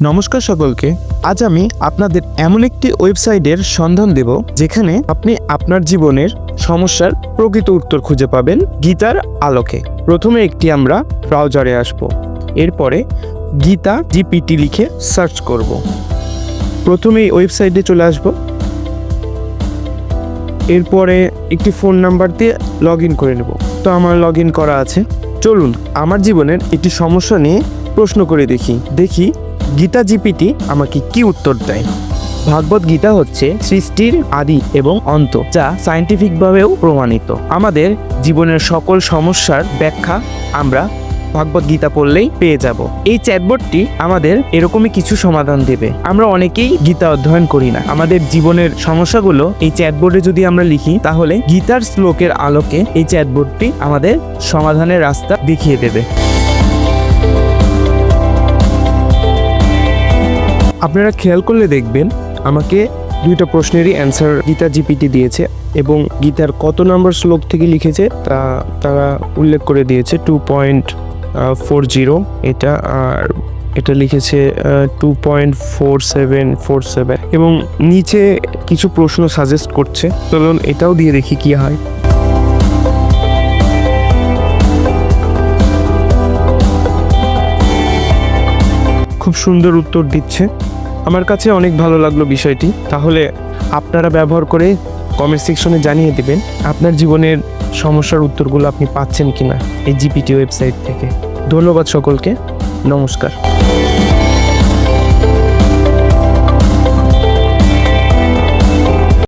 নমস্কার সকলকে। আজ আমি আপনাদের এমন একটি ওয়েবসাইটের সন্ধান দেব, যেখানে আপনি আপনার জীবনের সমস্যার প্রকৃত উত্তর খুঁজে পাবেন গীতার আলোকে। প্রথমে একটি আমরা ব্রাউজারে আসব। এরপরে গীতা জিপিটি লিখে সার্চ করব। প্রথমে এই ওয়েবসাইটে চলে আসব। এরপরে একটি ফোন নাম্বার দিয়ে লগ করে নেব। তো আমার লগ করা আছে। চলুন, আমার জীবনের একটি সমস্যা নিয়ে প্রশ্ন করে দেখি। দেখি গীতা জিপিটি আমাকে কি উত্তর দেয়? ভাগবত গীতা হচ্ছে সৃষ্টির আদি এবং অন্ত, যা সায়েন্টিফিকভাবেও প্রমাণিত। আমাদের জীবনের সকল সমস্যার ব্যাখ্যা আমরা ভাগবত গীতা পড়লেই পেয়ে যাব। এই চ্যাটবোর্ডটি আমাদের এরকমই কিছু সমাধান দেবে। আমরা অনেকেই গীতা অধ্যয়ন করি না। আমাদের জীবনের সমস্যাগুলো এই চ্যাটবোর্ডে যদি আমরা লিখি, তাহলে গীতার শ্লোকের আলোকে এই চ্যাটবোর্ডটি আমাদের সমাধানের রাস্তা দেখিয়ে দেবে। আপনারা খেয়াল করলে দেখবেন, আমাকে দুইটা প্রশ্নেরই অ্যান্সার গীতা জিপিটি দিয়েছে এবং গীতার কত নম্বর শ্লোক থেকে লিখেছে তা তারা উল্লেখ করে দিয়েছে টু পয়েন্ট ফোর জিরো এটা আর এটা লিখেছে two point four seven four seven এবং নিচে কিছু প্রশ্ন সাজেস্ট করছে, চলুন এটাও দিয়ে দেখি কি হয়। খুব সুন্দর উত্তর দিচ্ছে। আমার কাছে অনেক ভালো লাগল বিষয়টি। তাহলে আপনারা ব্যবহার করে কমেন্ট সেকশনে জানিয়ে দেবেন আপনার জীবনের সমস্যার উত্তরগুলো আপনি পাচ্ছেন কিনা এই জিপিটি ওয়েবসাইট থেকে। ধন্যবাদ সকলকে। নমস্কার।